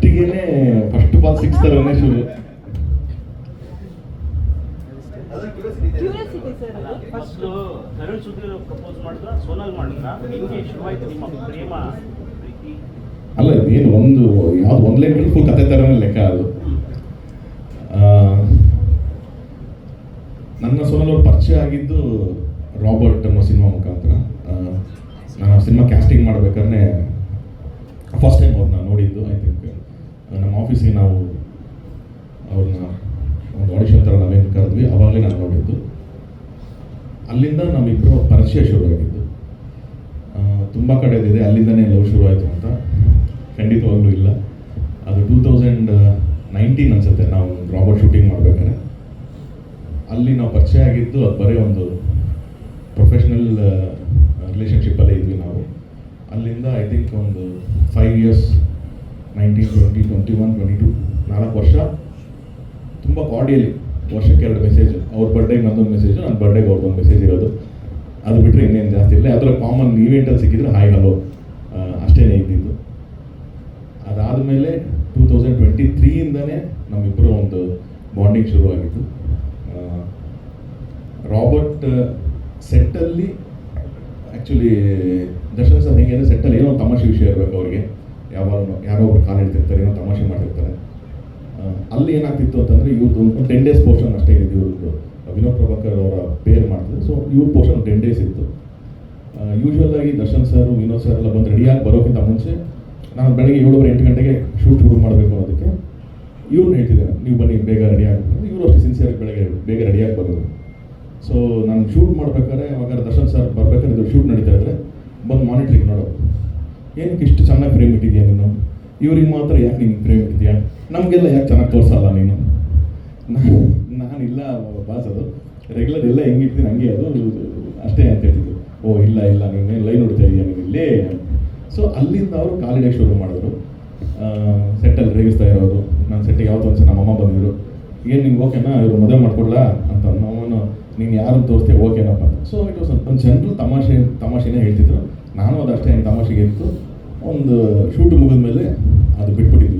ಫಸ್ಟಿಗೆ first ball six Ramesh ಶುರು curiosity sir ಅದು. ಫಸ್ಟ್ ತರುಣ್ ಸುಧೀರ್ ಪ್ರಪೋಸ್ ಮಾಡಿದ್ರ ಸೋನಲ್ ಮಾಡಿದ್ರ ಹೆಂಗೆ ಶುರುವಾಯ್ತು ನಿಮ್ಮ ಪ್ರೇಮ ಪ್ರೀತಿ? ಅಲ್ಲ ಏನು ಒಂದು ಯಾವ್ದು ಒಂದು ಲೈನ್ ಫುಲ್ ಕತೆ ಥರನೇ ಲೆಕ್ಕ ಅದು. ನನ್ನ ಸೋನಲ್ ಅವ್ರು ಪರಿಚಯ ಆಗಿದ್ದು ರಾಬರ್ಟ್ ಅನ್ನೋ ಸಿನಿಮಾ ಮುಖಾಂತರ. ನಾನು ಸಿನಿಮಾ ಕ್ಯಾಸ್ಟಿಂಗ್ ಮಾಡ್ಬೇಕಾದ್ರೆ ಫಸ್ಟ್ ಟೈಮ್ ಅವ್ರನ್ನ ನೋಡಿದ್ದು ಐ ಥಿಂಕ್ ನಮ್ಮ ಆಫೀಸಿಗೆ ನಾವು ಅವ್ರನ್ನ ಒಂದು ಆಡಿಷನ್ ಥರ ನಾವೇನು ಕರೆದ್ವಿ, ಅವಾಗಲೇ ನಾನು ನೋಡಿದ್ದು. ಅಲ್ಲಿಂದ ನಮ್ಮಿಬ್ಬರು ಪರಿಚಯ ಶುರುವಾಗಿದ್ದು. ತುಂಬ ಕಡೆದಿದೆ, ಅಲ್ಲಿಂದನೇ ಲವ್ ಆಯಿತು ಅಂತ. ಖಂಡಿತವಾಗ್ಲೂ ಇಲ್ಲ. ಅದು ಟೂ ತೌಸಂಡ್ ನೈನ್ಟೀನ್ ಅನ್ಸುತ್ತೆ, ನಾವು ರಾಬರ್ಟ್ ಶೂಟಿಂಗ್ ಮಾಡಬೇಕಾದ್ರೆ. ಅಲ್ಲಿ ನಾವು ಪರಿಚಯ ಆಗಿದ್ದು, ಅದು ಬರೀ ಒಂದು ಪ್ರೊಫೆಷ್ನಲ್ ರಿಲೇಷನ್ಶಿಪ್ಪಲ್ಲೇ ಇದ್ವಿ ನಾವು. ಅಲ್ಲಿಂದ ಐ ಥಿಂಕ್ ಒಂದು five years nineteen twenty twenty one twenty two ನಾಲ್ಕು ವರ್ಷ. ತುಂಬ ಕಾಡಿಯಲ್ಲಿ ವರ್ಷಕ್ಕೆ ಎರಡು ಮೆಸೇಜ್ ಅವ್ರ ಬರ್ಡೇಗೆ ನಂದೊಂದು ಮೆಸೇಜು ನನ್ನ ಬರ್ಡೇಗೆ ಅವ್ರದ್ದೊಂದು ಮೆಸೇಜ್ ಇರೋದು. ಅದು ಬಿಟ್ಟರೆ ಇನ್ನೇನು ಜಾಸ್ತಿ ಇಲ್ಲ. ಅದರ ಕಾಮನ್ ಈವೆಂಟಲ್ಲಿ ಸಿಕ್ಕಿದ್ರೆ ಹಾಯ್ ಹಲೋ ಅಷ್ಟೇ ಇದ್ದಿದ್ದು. ಅದಾದಮೇಲೆ ಟೂ ತೌಸಂಡ್ ಟ್ವೆಂಟಿ ತ್ರೀಯಿಂದನೇ ನಮ್ಮಿಬ್ಬರು ಒಂದು ಬಾಂಡಿಂಗ್ ಶುರುವಾಗಿತ್ತು ರಾಬರ್ಟ್ ಸೆಟ್ಟಲ್ಲಿ ಆ್ಯಕ್ಚುಲಿ ದರ್ಶನ್ ಸರ್ ಹೇಗೆ ಸೆಟ್ಟಲ್ಲಿ ಏನೋ ತಮಾಷೆ ವಿಷಯ ಇರಬೇಕು ಅವ್ರಿಗೆ. ಯಾವಾಗಲೂ ಯಾರೋ ಒಬ್ರು ಕಾಲು ಇಡ್ತಿರ್ತಾರೆ ಏನೋ ತಮಾಷೆ ಮಾಡಿರ್ತಾರೆ ಅಲ್ಲಿ ಏನಾಗ್ತಿತ್ತು ಅಂತಂದರೆ ಇವ್ರದ್ದು ಒಂದು ಟೆನ್ ಡೇಸ್ ಪೋರ್ಷನ್ ಅಷ್ಟೇ ಇದೆ ಇವ್ರದ್ದು. ವಿನೋದ್ ಪ್ರಭಾಕರ್ ಅವರ ಪೇರ್ ಮಾಡ್ತಿದ್ರು. ಸೊ ಇವ್ರ ಪೋರ್ಷನ್ ಟೆನ್ ಡೇಸ್ ಇತ್ತು. ಯೂಶ್ವಲ್ ಆಗಿ ದರ್ಶನ್ ಸರ್ ವಿನೋದ್ ಸರ್ ಎಲ್ಲ ಬಂದು ರೆಡಿಯಾಗಿ ಬರೋಕ್ಕಿಂತ ಮುಂಚೆ ನಾನು ಬೆಳಗ್ಗೆ ಏಳುವರೆ ಎಂಟು ಗಂಟೆಗೆ ಶೂಟ್ ಶುರು ಮಾಡಬೇಕು ಅನ್ನೋದಕ್ಕೆ ಇವ್ರನ್ನ ಹೇಳ್ತಿದ್ದೇನೆ ನೀವು ಬನ್ನಿ, ಬೇಗ ರೆಡಿ ಆಗಬೇಕು ಇವರು ಅಷ್ಟೇ ಸಿನ್ಸಿಯರ್ ಬೆಳಗ್ಗೆ ಬೇಗ ರೆಡಿಯಾಗಿ ಬರೋದು ಸೊ ನಾನು ಶೂಟ್ ಮಾಡ್ಬೇಕಾದ್ರೆ, ಅವಾಗ ದರ್ಶನ್ ಸರ್ ಬರ್ಬೇಕಾದ್ರೆ ಶೂಟ್ ನಡೀತಾ ಇದ್ರೆ ಬಂದು ಮಾನಿಟ್ರಿಂಗ್ ನೋಡೋದು. ಏನಕ್ಕೆ ಇಷ್ಟು ಚೆನ್ನಾಗಿ ಫ್ರೇಮ್ ಇಟ್ಟಿದ್ಯಾ ನೀನು? ಇವ್ರಿಗೆ ಮಾತ್ರ ಯಾಕೆ ನೀನು ಫ್ರೇಮ್ ಇಟ್ಟಿದ್ಯಾ ನಮಗೆಲ್ಲ ಯಾಕೆ ಚೆನ್ನಾಗಿ ತೋರಿಸಲ್ಲ ನೀನು? ನಾನು, ನಾನಿಲ್ಲ ಬಾಸ್ ಅದು. ರೆಗ್ಯುಲರ್ ಎಲ್ಲ ಹೆಂಗೆ ಇರ್ತೀನಿ ಹಂಗೆ ಅದು ಅಷ್ಟೇ ಅಂತ ಹೇಳ್ತಿದ್ರು ಓ, ಇಲ್ಲ ಇಲ್ಲ, ನೀನು ಲೈನ್ ನೋಡ್ತಾ ಇದೆಯಾ ನೀನು ಇಲ್ಲೇ? ಸೊ ಅಲ್ಲಿಂದ ಅವರು ಕಾಲಿಡೇ ಶುರು ಮಾಡಿದ್ರು. ಸೆಟ್ಟಲ್ಲಿ ರೇಗಿಸ್ತಾ ಇರೋರು ನಾನು ಸೆಟ್ಟಿಗೆ ಯಾವತ್ತೊಂದು ಒಂದ್ಸಲ ನಮ್ಮಮ್ಮ ಬಂದಿದ್ರು. ಏನು, ನಿಂಗೆ ಓಕೆನಾ ಇವರು ಮದುವೆ ಮಾಡ್ಕೊಡ್ಲಾ? ಅಂತ ನಮ್ಮನ್ನು ನೀನು ಯಾರನ್ನು ತೋರಿಸ್ತೇ ಓಕೆನಪ್ಪ ಸೊ ಇಟ್ ವಾಸ್ ಒಂದು ಜನರು ತಮಾಷೆ ತಮಾಷೆನೇ ಹೇಳ್ತಿದ್ರು. ನಾನು ಅದಷ್ಟೇ ತಮಾಷೆಗೆ ಇತ್ತು. ಒಂದು ಶೂಟ್ ಮುಗಿದ ಮೇಲೆ ಅದು ಬಿಟ್ಬಿಟ್ಟಿದ್ವಿ.